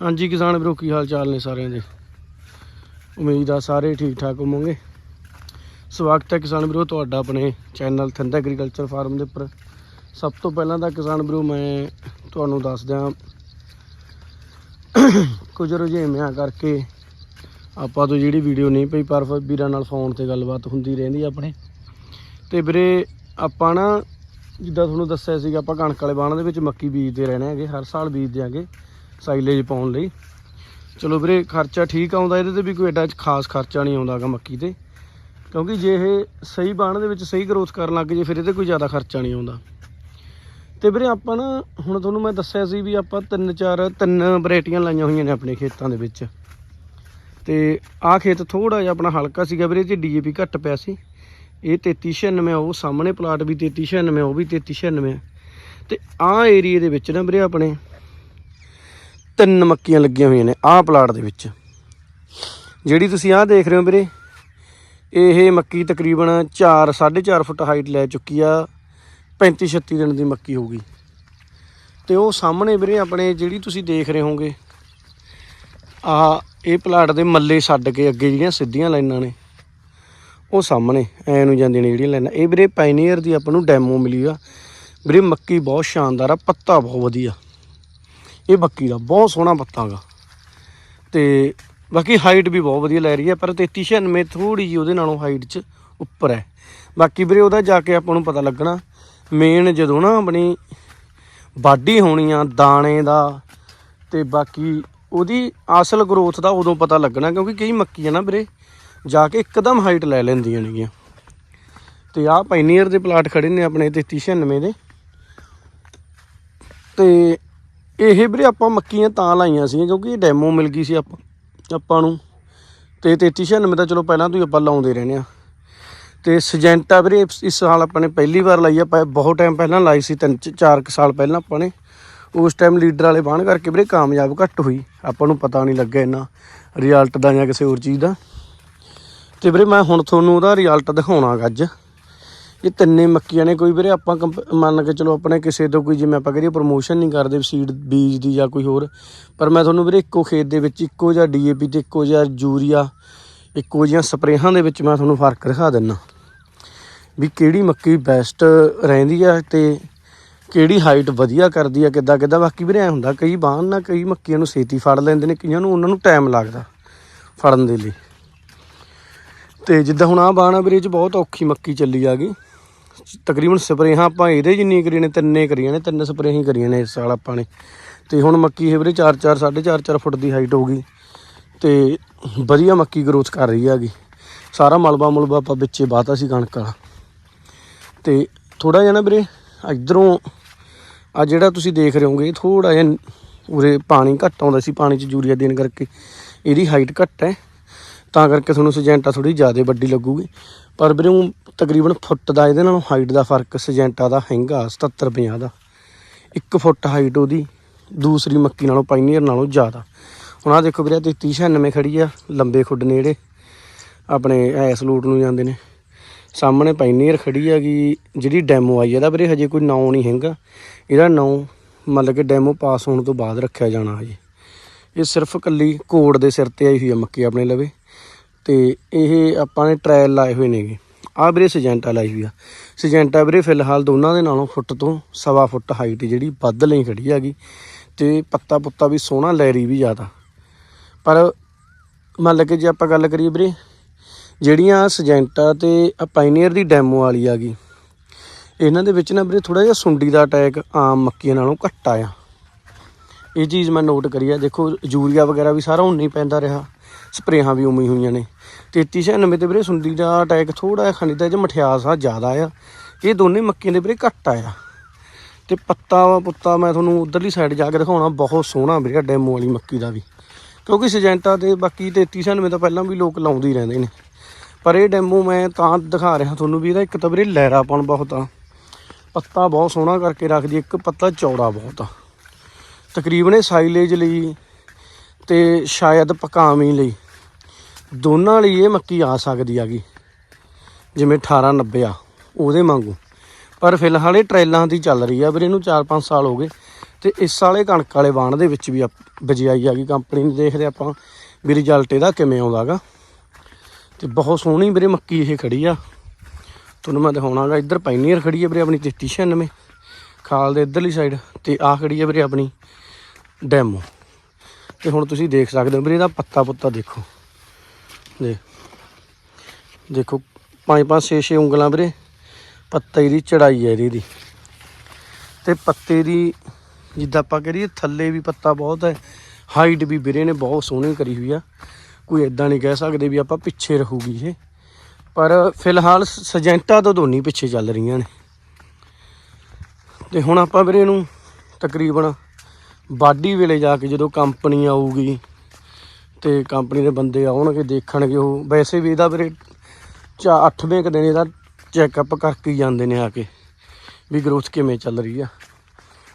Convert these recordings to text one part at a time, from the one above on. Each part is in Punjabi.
ਹਾਂਜੀ, ਕਿਸਾਨ ਵੀਰੋ, ਕੀ ਹਾਲ ਚਾਲ ਨੇ ਸਾਰਿਆਂ ਦੇ? ਉਮੀਦ ਆ ਸਾਰੇ ਠੀਕ ਠਾਕ ਹੋਵੋਗੇ। ਸਵਾਗਤ ਹੈ ਕਿਸਾਨ ਵੀਰੋ, ਤੁਹਾਡਾ ਆਪਣੇ ਚੈਨਲ ਥੰਦਾ ਐਗਰੀਕਲਚਰ ਫਾਰਮ ਦੇ ਉੱਪਰ। ਸਭ ਤੋਂ ਪਹਿਲਾਂ ਤਾਂ ਕਿਸਾਨ ਵੀਰੋ, ਮੈਂ ਤੁਹਾਨੂੰ ਦੱਸ ਦਿਆਂ, ਕੁਝ ਰੁਝੇਵਿਆਂ ਕਰਕੇ ਆਪਾਂ ਤੋਂ ਜਿਹੜੀ ਵੀਡੀਓ ਨਹੀਂ ਪਈ, ਪਰ ਵੀਰਾਂ ਨਾਲ ਫੋਨ ਤੇ ਗੱਲਬਾਤ ਹੁੰਦੀ ਰਹਿੰਦੀ ਆਪਣੇ। ਤੇ ਵੀਰੇ, ਆਪਾਂ ਨਾ ਜਿੱਦਾਂ ਤੁਹਾਨੂੰ ਦੱਸਿਆ ਸੀਗਾ, ਆਪਾਂ ਕਣਕ ਵਾਲੇ ਬਾਣ ਦੇ ਵਿੱਚ ਮੱਕੀ ਬੀਜਦੇ ਰਹਿਣਾ ਹੈਗੇ, ਹਰ ਸਾਲ ਬੀਜਦੇ ਆਂਗੇ ਸਾਈਲੇਜ ਪਾਉਣ ਲਈ। ਚਲੋ ਵੀਰੇ, ਖਰਚਾ ਠੀਕ ਆਉਂਦਾ, ਇਹਦੇ ਤੇ ਵੀ ਕੋਈ ਐਡਾ ਖਾਸ ਖਰਚਾ ਨਹੀਂ ਆਉਂਦਾਗਾ ਮੱਕੀ ਤੇ। ਕਿਉਂਕਿ ਜੇ ਇਹ ਸਹੀ ਬਾਣ ਦੇ ਵਿੱਚ ਸਹੀ ਗਰੋਥ ਕਰਨ ਲੱਗ ਜੇ, ਫਿਰ ਇਹਦੇ ਕੋਈ ਜ਼ਿਆਦਾ ਖਰਚਾ ਨਹੀਂ ਆਉਂਦਾ। ਤੇ ਵੀਰੇ, ਆਪਾਂ ਨਾ, ਹੁਣ ਤੁਹਾਨੂੰ ਮੈਂ ਦੱਸਿਆ ਸੀ ਵੀ ਆਪਾਂ ਤਿੰਨ ਚਾਰ, ਤਿੰਨ ਵੈਰਾਈਟੀਆਂ ਲਾਈਆਂ ਹੋਈਆਂ ਨੇ ਆਪਣੇ ਖੇਤਾਂ ਦੇ ਵਿੱਚ। ਤੇ ਆਹ ਖੇਤ ਥੋੜਾ ਜਿਹਾ ਆਪਣਾ ਹਲਕਾ ਸੀਗਾ ਵੀਰੇ ਇਹ ਡੀਏਪੀ ਘੱਟ ਪਿਆ ਸੀ। ਇਹ 3396 ਆ, ਉਹ ਸਾਹਮਣੇ ਪਲਾਟ ਵੀ 3396 ਉਹ ਵੀ 3396 ਆ। ਤੇ ਆਹ ਏਰੀਏ ਦੇ ਵਿੱਚ ਨਾ ਵੀਰੇ ਆਪਣੇ ਤਿੰਨ ਮੱਕੀਆਂ ਲੱਗੀਆਂ ਹੋਈਆਂ ਨੇ ਆਹ ਪਲਾਟ ਦੇ ਵਿੱਚ। ਜਿਹੜੀ ਤੁਸੀਂ ਆਹ ਦੇਖ ਰਹੇ ਹੋ ਵੀਰੇ, ਇਹ ਮੱਕੀ ਤਕਰੀਬਨ 4 4.5 ਫੁੱਟ ਹਾਈਟ ਲੈ ਚੁੱਕੀ ਆ 35 36 ਦਿਨ ਦੀ ਮੱਕੀ ਹੋਊਗੀ ਤੇ ਉਹ ਸਾਹਮਣੇ ਵੀਰੇ ਆਪਣੇ ਜਿਹੜੀ ਤੁਸੀਂ ਦੇਖ ਰਹੇ ਹੋਗੇ ਆਹ ਇਹ ਪਲਾਟ ਦੇ ਮੱਲੇ ਛੱਡ ਕੇ ਅੱਗੇ ਜਿਹੜੀਆਂ ਸਿੱਧੀਆਂ ਲਾਈਨਾਂ ਨੇ, ਉਹ ਸਾਹਮਣੇ ਐ ਨੂੰ ਜਾਂਦੀਆਂ ਨੇ ਜਿਹੜੀਆਂ ਲਾਈਨਾਂ। ਇਹ ਵੀਰੇ ਪਾਇਨੀਅਰ ਦੀ ਆਪਾਂ ਨੂੰ ਡੈਮੋ ਮਿਲੀ ਆ। ਵੀਰੇ ਮੱਕੀ ਬਹੁਤ ਸ਼ਾਨਦਾਰ ਆ, ਪੱਤਾ ਬਹੁਤ ਵਧੀਆ। ਇਹ ਬੱਕੀ ਦਾ, ਬਹੁਤ ਸੋਹਣਾ ਪੱਤਾ ਗਾ। ਤੇ ਬਾਕੀ ਹਾਈਟ ਵੀ ਬਹੁਤ ਵਧੀਆ ਲੈ ਰਹੀ ਹੈ, ਪਰ 3396 ਥੋੜੀ ਜੀ ਉਹਦੇ ਨਾਲੋਂ ਹਾਈਟ 'ਚ ਉੱਪਰ ਹੈ। ਬਾਕੀ ਵੀਰੇ ਉਹਦਾ ਜਾ ਕੇ ਆਪਾਂ ਨੂੰ ਪਤਾ ਲੱਗਣਾ ਮੇਨ ਜਦੋਂ ਨਾ ਆਪਣੀ ਬਾਡੀ ਹੋਣੀ ਆ, ਦਾਣੇ ਦਾ ਤੇ ਬਾਕੀ ਉਹਦੀ ਅਸਲ ਗਰੋਥ ਦਾ ਉਦੋਂ ਪਤਾ ਲੱਗਣਾ, ਕਿਉਂਕਿ ਕਈ ਮੱਕੀਆਂ ਨਾ ਵੀਰੇ ਜਾ ਕੇ ਇੱਕਦਮ ਹਾਈਟ ਲੈ ਲੈਂਦੀਆਂ ਨੇਗੀਆਂ। ਤੇ ਆਹ ਪਾਇਨੀਅਰ ਦੇ ਪਲਾਟ ਖੜੇ ਨੇ ਆਪਣੇ 3396 ਦੇ। ਤੇ ਇਹ ਵੀਰੇ ਆਪਾਂ ਮੱਕੀਆਂ ਤਾਂ ਲਾਈਆਂ ਸੀ ਕਿਉਂਕਿ ਇਹ ਡੈਮੋ ਮਿਲ ਗਈ ਸੀ ਆਪਾਂ ਆਪਾਂ ਨੂੰ। ਤੇ 3396 ਤਾਂ ਚਲੋ ਪਹਿਲਾਂ ਤੋਂ ਹੀ ਆਪਾਂ ਲਾਉਂਦੇ ਰਹਿੰਦੇ ਆ ਤੇ ਸਜੈਂਟਾ ਵੀਰੇ, ਇਸ ਸਾਲ ਆਪਾਂ ਨੇ ਪਹਿਲੀ ਵਾਰ ਲਾਈ ਆ, ਆਪਾਂ ਬਹੁਤ ਟਾਈਮ ਪਹਿਲਾਂ ਲਾਈ ਸੀ, ਤਿੰਨ ਚ- ਚਾਰ ਕੁ ਸਾਲ ਪਹਿਲਾਂ ਆਪਾਂ ਨੇ। ਉਸ ਟਾਈਮ ਲੀਡਰ ਵਾਲੇ ਬਾਣ ਕਰਕੇ ਵੀਰੇ ਕਾਮਯਾਬ ਘੱਟ ਹੋਈ। ਆਪਾਂ ਨੂੰ ਪਤਾ ਨਹੀਂ ਲੱਗਿਆ ਇੰਨਾ ਰਿਜ਼ਲਟ ਦਾ ਜਾਂ ਕਿਸੇ ਹੋਰ ਚੀਜ਼ ਦਾ। ਤੇ ਵੀਰੇ ਮੈਂ ਹੁਣ ਤੁਹਾਨੂੰ ਉਹਦਾ ਰਿਜ਼ਲਟ ਦਿਖਾਉਣਾ ਗਾ ਅੱਜ। ਇਹ ਤਿੰਨੇ ਮੱਕੀਆਂ ਨੇ ਕੋਈ ਵੀਰੇ, ਆਪਾਂ ਕੰਪ- ਮੰਨ ਕੇ ਚਲੋ ਆਪਣੇ ਕਿਸੇ ਤੋਂ ਕੋਈ, ਜਿਵੇਂ ਆਪਾਂ ਕਰੀਏ ਪ੍ਰੋਮੋਸ਼ਨ ਨਹੀਂ ਕਰਦੇ ਸੀਡ ਬੀਜ ਦੀ ਜਾਂ ਕੋਈ ਹੋਰ, ਪਰ ਮੈਂ ਤੁਹਾਨੂੰ ਵੀਰੇ ਇੱਕੋ ਖੇਤ ਦੇ ਵਿੱਚ ਇੱਕੋ ਜਿਹਾ ਡੀਏਪੀ ਤੇ ਇੱਕੋ ਜਿਹਾ ਯੂਰੀਆ, ਇੱਕੋ ਜਿਹੀਆਂ ਸਪਰੇਹਾਂ ਦੇ ਵਿੱਚ ਮੈਂ ਤੁਹਾਨੂੰ ਫ਼ਰਕ ਦਿਖਾ ਦਿੰਨਾ। ਵੀ ਕਿਹੜੀ ਮੱਕੀ ਬੈਸਟ ਰਹਿੰਦੀ ਆ ਤੇ ਕਿਹੜੀ ਹਾਈਟ ਵਧੀਆ ਕਰਦੀ ਆ ਕਿੱਦਾਂ ਕਿੱਦਾਂ ਬਾਕੀ ਵੀਰੇ ਐ ਹੁੰਦਾ, ਕਈ ਬਾਹਨ ਨਾ, ਕਈ ਮੱਕੀਆਂ ਨੂੰ ਛੇਤੀ ਫੜ ਲੈਂਦੇ ਨੇ, ਕਈਆਂ ਨੂੰ ਉਹਨਾਂ ਨੂੰ ਟਾਈਮ ਲੱਗਦਾ ਫੜਨ ਦੇ ਲਈ। ਤੇ ਜਿੱਦਾਂ ਹੁਣ ਆ ਬਾਣਾ ਵੀਰੇ ਚ ਬਹੁਤ ਔਖੀ ਮੱਕੀ ਚੱਲੀ ਆ ਗਈ। ਤਕਰੀਬਨ ਸਪਰੇਹਾਂ ਆਪਾਂ ਇਹਦੇ ਜਿੰਨੀ ਕਰੀਆਂ ਨੇ, ਤਿੰਨੇ ਕਰੀਆਂ ਨੇ, ਤਿੰਨ ਸਪਰੇਹਾਂ ਹੀ ਕਰੀਆਂ ਨੇ ਇਸ ਸਾਲ ਆਪਾਂ ਨੇ। ਤੇ ਹੁਣ ਮੱਕੀ ਇਹ ਵੀਰੇ 4 4 4.5 4 ਫੁੱਟ ਦੀ ਹਾਈਟ ਹੋ ਗਈ। ਤੇ ਵਧੀਆ ਮੱਕੀ ਗਰੋਥ ਕਰ ਰਹੀ ਹੈਗੀ। ਸਾਰਾ ਮਲਬਾ ਮੁਲਬਾ ਆਪਾਂ ਵਿੱਚੇ ਬਾਤਾ ਸੀ ਕਣਕ ਵਾਲਾ। ਤੇ ਥੋੜਾ ਜਿਹਾ ਨਾ ਵੀਰੇ, ਇਧਰੋਂ ਆ ਜਿਹੜਾ ਤੁਸੀਂ ਦੇਖ ਰਹੇ ਹੋਗੇ ਥੋੜਾ ਜਿਹਾ ਉਰੇ ਪਾਣੀ ਘੱਟ ਆਉਂਦਾ ਸੀ, ਪਾਣੀ 'ਚ ਯੂਰੀਆ ਦੇਣ ਕਰਕੇ। ਇਹਦੀ ਹਾਈਟ ਘੱਟ ਹੈ। ਤਾਂ ਕਰਕੇ ਤੁਹਾਨੂੰ ਸਜੈਂਟਾ ਥੋੜੀ ਜ਼ਿਆਦਾ ਵੱਡੀ ਲੱਗੂਗੀ। ਪਰ ਵੀਰੇ ਊਂ ਤਕਰੀਬਨ ਫੁੱਟ ਦਾ, ਇਹਦੇ ਨਾਲੋਂ ਹਾਈਟ ਦਾ ਫ਼ਰਕ ਸਜੈਂਟਾ ਦਾ ਹੈਗਾ 77 50 ਦਾ। 1 ਫੁੱਟ ਹਾਈਟ ਉਹਦੀ, ਦੂਸਰੀ ਮੱਕੀ ਨਾਲੋਂ ਪਾਈਨੀਅਰ ਨਾਲੋਂ ਜ਼ਿਆਦਾ। ਹੁਣ ਆ ਦੇਖੋ ਵੀਰੇ 3396 ਖੜੀ ਆ, ਲੰਬੇ ਖੁੱਡ ਨੇ ਜਿਹੜੇ ਆਪਣੇ ਐਸ ਲੂਟ ਨੂੰ ਜਾਂਦੇ ਨੇ। ਸਾਹਮਣੇ ਪਾਈਨੀਅਰ ਖੜੀ ਹੈਗੀ, ਜਿਹੜੀ ਡੈਮੋ ਆਈ ਇਹਦਾ ਵੀਰੇ ਹਜੇ ਕੋਈ ਨਾਂ ਨਹੀਂ ਹੈਗਾ। ਇਹਦਾ ਨਾਂ ਮਤਲਬ ਕਿ ਡੈਮੋ ਪਾਸ ਹੋਣ ਤੋਂ ਬਾਅਦ ਰੱਖਿਆ ਜਾਣਾ ਹਜੇ। ਇਹ ਸਿਰਫ ਕੱਲੀ ਕੋਡ ਦੇ ਸਿਰ ਤੇ ਆਈ ਹੋਈ ਆ ਮੱਕੀ ਆਪਣੇ ਲਵੇ। ਤੇ ਇਹ ਆਪਾਂ ਨੇ ਟ੍ਰਾਇਲ ਲਾਏ ਹੋਏ ਨੇਗੇ। ਆਹ ਵੀਰੇ ਸਜੈਂਟਾ ਲਾਈ ਵੀ ਆ। ਸਜੈਂਟਾ ਵੀਰੇ ਫਿਲਹਾਲ ਦੋਨਾਂ ਦੇ ਨਾਲੋਂ ਫੁੱਟ ਤੋਂ ਸਵਾ ਫੁੱਟ ਹਾਈਟ ਜਿਹੜੀ ਵੱਧ ਲਈ ਖੜੀ ਹੈਗੀ ਤੇ ਪੱਤਾ ਪੁੱਤਾ ਵੀ ਸੋਹਣਾ ਲੈਰੀ ਵੀ ਜ਼ਿਆਦਾ। ਪਰ ਮੰਨ ਲਓ ਕਿ ਜੇ ਆਪਾਂ ਗੱਲ ਕਰੀਏ ਵੀਰੇ, ਜਿਹੜੀਆਂ ਸਜੈਂਟਾ ਤੇ ਆ ਪਾਇਨੀਅਰ ਦੀ ਡੈਮੋ ਵਾਲੀ ਆ ਗਈ ਇਹਨਾਂ ਦੇ ਵਿੱਚ ਨਾ ਵੀਰੇ ਥੋੜਾ ਜਿਹਾ ਸੁੰਡੀ ਦਾ ਅਟੈਕ ਆਮ ਮੱਕੀਆਂ ਨਾਲੋਂ ਘੱਟ ਆ ਇਹ ਚੀਜ਼ ਮੈਂ ਨੋਟ ਕਰੀ ਆ। ਦੇਖੋ, ਯੂਰੀਆ ਵਗੈਰਾ ਵੀ ਸਾਰਾ ਹੁਣ ਨਹੀਂ ਪੈਂਦਾ ਰਿਹਾ। ਸਪਰੇਹਾਂ ਵੀ ਉਮੀ ਹੋਈਆਂ ਨੇ। 3396 ਤੇ ਵੀਰੇ ਸੁੰਡੀ ਦਾ ਅਟੈਕ ਥੋੜਾ ਜਿਹਾ ਖਣਿਦਾ ਜੇ ਮਠਿਆਸ ਆ, ਜ਼ਿਆਦਾ ਆ। ਇਹ ਦੋਨੇ ਮੱਕੀਆਂ ਦੇ ਵੀਰੇ ਘੱਟ ਆ ਤੇ ਪੱਤਾ ਪੁੱਤਾ ਮੈਂ ਤੁਹਾਨੂੰ ਉਧਰਲੀ ਸਾਈਡ ਜਾ ਕੇ ਦਿਖਾਉਣਾ। ਬਹੁਤ ਸੋਹਣਾ ਵੀਰੇ ਡੈਮੋ ਵਾਲੀ ਮੱਕੀ ਦਾ ਵੀ। ਕਿਉਂਕਿ ਸਜੈਂਟਾ ਤੇ ਬਾਕੀ 3396 ਤਾਂ ਪਹਿਲਾਂ ਵੀ ਲੋਕ ਲਾਉਂਦੇ ਹੀ ਰਹਿੰਦੇ ਨੇ। ਪਰ ਇਹ ਡੈਮੋ ਮੈਂ ਤਾਂ ਦਿਖਾ ਰਿਹਾ ਤੁਹਾਨੂੰ ਵੀ ਇਹਦਾ ਇੱਕ ਤਾਂ ਵੀਰੇ ਲਹਿਰਾਪਣ ਬਹੁਤ ਆ। ਪੱਤਾ ਬਹੁਤ ਸੋਹਣਾ ਕਰਕੇ ਰੱਖਦੀ ਇੱਕ ਪੱਤਾ ਚੌੜਾ ਬਹੁਤ ਆ। ਤਕਰੀਬਨ ਇਹ ਸਾਈਲੇਜ ਲਈ ਤੇ ਸ਼ਾਇਦ ਪਕਾਵੀ ਲਈ। ਦੋਨਾਂ ਲਈ ਇਹ ਮੱਕੀ ਆ ਸਕਦੀ ਹੈਗੀ, ਜਿਵੇਂ 1890 ਆ, ਉਹਦੇ ਵਾਂਗੂ। ਪਰ ਫਿਲਹਾਲ ਇਹ ਟ੍ਰੇਲਾਂ ਦੀ ਚੱਲ ਰਹੀ ਆ ਵੀਰੇ, ਇਹਨੂੰ 4-5 ਸਾਲ ਹੋ ਗਏ ਤੇ ਇਸ ਵਾਲੇ ਕਣਕ ਵਾਲੇ ਬਾਣ ਦੇ ਵਿੱਚ ਵੀ ਆਪ- ਬਜਾਈ ਆ ਗਈ ਕੰਪਨੀ ਨੇ ਦੇਖਦੇ ਆਪਾਂ ਵੀ ਰਿਜ਼ਲਟ ਇਹਦਾ ਕਿਵੇਂ ਆਉਂਦਾਗਾ। ਤੇ ਬਹੁਤ ਸੋਹਣੀ ਵੀਰੇ ਮੱਕੀ ਇਹ ਖੜੀ ਆ। ਤੁਹਾਨੂੰ ਮੈਂ ਦਿਖਾਉਣਾਗਾ, ਇੱਧਰ ਪਾਈਨੀਅਰ ਖੜੀ ਹੈ ਵੀਰੇ ਆਪਣੀ 3396 ਖਾਲ ਦੇ ਇੱਧਰਲੀ ਸਾਈਡ ਤੇ ਆ ਖੜੀ ਹੈ ਵੀਰੇ ਆਪਣੀ ਡੈਮੋ। ਤੇ ਹੁਣ ਤੁਸੀਂ ਦੇਖ ਸਕਦੇ ਹੋ ਵੀਰੇ, ਇਹਦਾ ਪੱਤਾ ਪੁੱਤਾ ਦੇਖੋ। ਦੇ ਦੇਖੋ, ਪੰਜ ਪੰਜ, ਛੇ ਛੇ ਉਂਗਲਾਂ ਵੀਰੇ। ਪੱਤੇ ਦੀ ਚੜਾਈ ਹੈ ਇਹਦੀ ਦੀ ਤੇ ਪੱਤੇ ਦੀ ਜਿੱਦਾਂ ਆਪਾਂ ਕਰੀਏ ਥੱਲੇ ਵੀ ਪੱਤਾ ਬਹੁਤ ਹੈ। ਹਾਈਟ ਵੀ ਵੀਰੇ ਨੇ ਬਹੁਤ ਸੋਹਣੀ ਕਰੀ ਹੋਈ ਆ। ਕੋਈ ਇਦਾਂ ਨਹੀਂ ਕਹਿ ਸਕਦੇ ਵੀ ਆਪਾਂ ਪਿੱਛੇ ਰਹੂਗੀ ਇਹ। ਪਰ ਫਿਲਹਾਲ ਸ- ਸਜੈਂਟਾ ਤੋਂ ਦੋਨੀ ਪਿੱਛੇ ਚੱਲ ਰਹੀਆਂ ਨੇ। ਤੇ ਹੁਣ ਆਪਾਂ ਵੀਰੇ ਇਹਨੂੰ ਤਕਰੀਬਨ ਬਾਡੀ ਵੇਲੇ ਜਾ ਕੇ ਜਦੋਂ ਕੰਪਨੀ ਆਊਗੀ ਤੇ ਕੰਪਨੀ ਦੇ ਬੰਦੇ ਆਉਣਗੇ, ਦੇਖਣਗੇ ਉਹ। ਵੈਸੇ ਵੀ ਇਹਦਾ ਵੀਰੇ ਚਾ 8ਵੇਂ ਕੁ ਦਿਨ ਇਹਦਾ ਚੈੱਕਅਪ ਕਰਕੇ ਜਾਂਦੇ ਨੇ ਆ ਕੇ ਵੀ ਗਰੋਥ ਕਿਵੇਂ ਚੱਲ ਰਹੀ ਆ।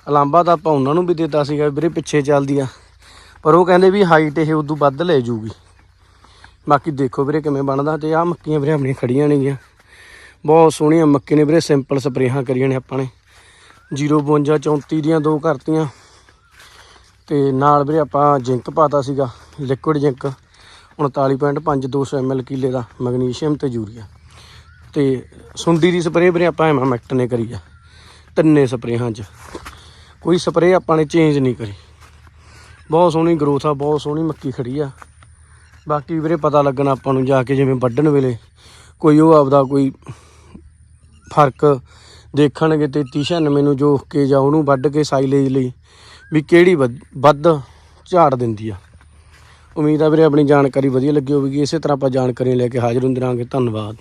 ਅਲਾਂਬਾ ਤਾਂ ਆਪਾਂ ਉਹਨਾਂ ਨੂੰ ਵੀ ਦਿੱਤਾ ਸੀਗਾ ਵੀਰੇ ਪਿੱਛੇ ਚੱਲਦੀ ਆ, ਪਰ ਉਹ ਕਹਿੰਦੇ ਵੀ ਹਾਈਟ ਇਹ ਉਦੋਂ ਵੱਧ ਲੈ ਜੂਗੀ। ਬਾਕੀ ਦੇਖੋ ਵੀਰੇ ਕਿਵੇਂ ਬਣਦਾ ਤੇ ਆ ਮੱਕੀਆਂ ਵੀਰੇ ਆਪਣੀਆਂ ਖੜੀਆਂ ਨੇਗੀਆਂ ਬਹੁਤ ਸੋਹਣੀਆਂ ਮੱਕੀ ਨੇ ਵੀਰੇ ਸਿੰਪਲ ਸਪਰੇਹਾਂ ਕਰੀਆਂ ਨੇ ਆਪਾਂ ਨੇ। 052 34 ਦੀਆਂ ਦੋ ਕਰਤੀਆਂ। ਤੇ ਨਾਲ ਵੀਰੇ ਆਪਾਂ ਜਿੰਕ ਪਾਤਾ ਸੀਗਾ ਲਿਕੁਇਡ ਜਿੰਕ 39.5 200 ml ਕਿੱਲੇ ਦਾ ਮੈਗਨੀਸ਼ੀਅਮ ਤੇ ਯੂਰੀਆ। ਤੇ ਸੁੰਡੀ ਦੀ ਸਪਰੇਅ ਵੀਰੇ ਆਪਾਂ ਐਮਾਮੈਕਟ ਨੇ ਕਰੀ ਆ, ਤਿੰਨੇ ਸਪਰੇਹਾਂ 'ਚ। ਕੋਈ ਸਪਰੇਅ ਆਪਾਂ ਨੇ ਚੇਂਜ ਨਹੀਂ ਕਰੀ। ਬਹੁਤ ਸੋਹਣੀ ਗਰੋਥ ਆ, ਬਹੁਤ ਸੋਹਣੀ ਮੱਕੀ ਖੜੀ ਆ। ਬਾਕੀ ਵੀਰੇ ਪਤਾ ਲੱਗਣਾ ਆਪਾਂ ਨੂੰ ਜਾ ਕੇ ਜਿਵੇਂ ਵੱਢਣ ਵੇਲੇ ਕੋਈ ਉਹ ਆਪਦਾ ਕੋਈ ਫ਼ਰਕ ਦੇਖਣਗੇ 3396 ਨੂੰ ਜੋਖ ਕੇ ਜਾਂ ਉਹਨੂੰ ਵੱਢ ਕੇ ਸਾਈਲੇਜ ਲਈ ਵੀ ਕਿਹੜੀ ਵੱਧ- ਵੱਧ ਝਾੜ ਦਿੰਦੀ ਆ। ਉਮੀਦ ਆ ਵੀਰੇ ਆਪਣੀ ਜਾਣਕਾਰੀ ਵਧੀਆ ਲੱਗੀ ਹੋਵੇਗੀ। ਇਸੇ ਤਰ੍ਹਾਂ ਆਪਾਂ ਜਾਣਕਾਰੀ ਲੈ ਕੇ ਹਾਜ਼ਰ ਹੁੰਦੇ ਰਹਾਂਗੇ। ਧੰਨਵਾਦ।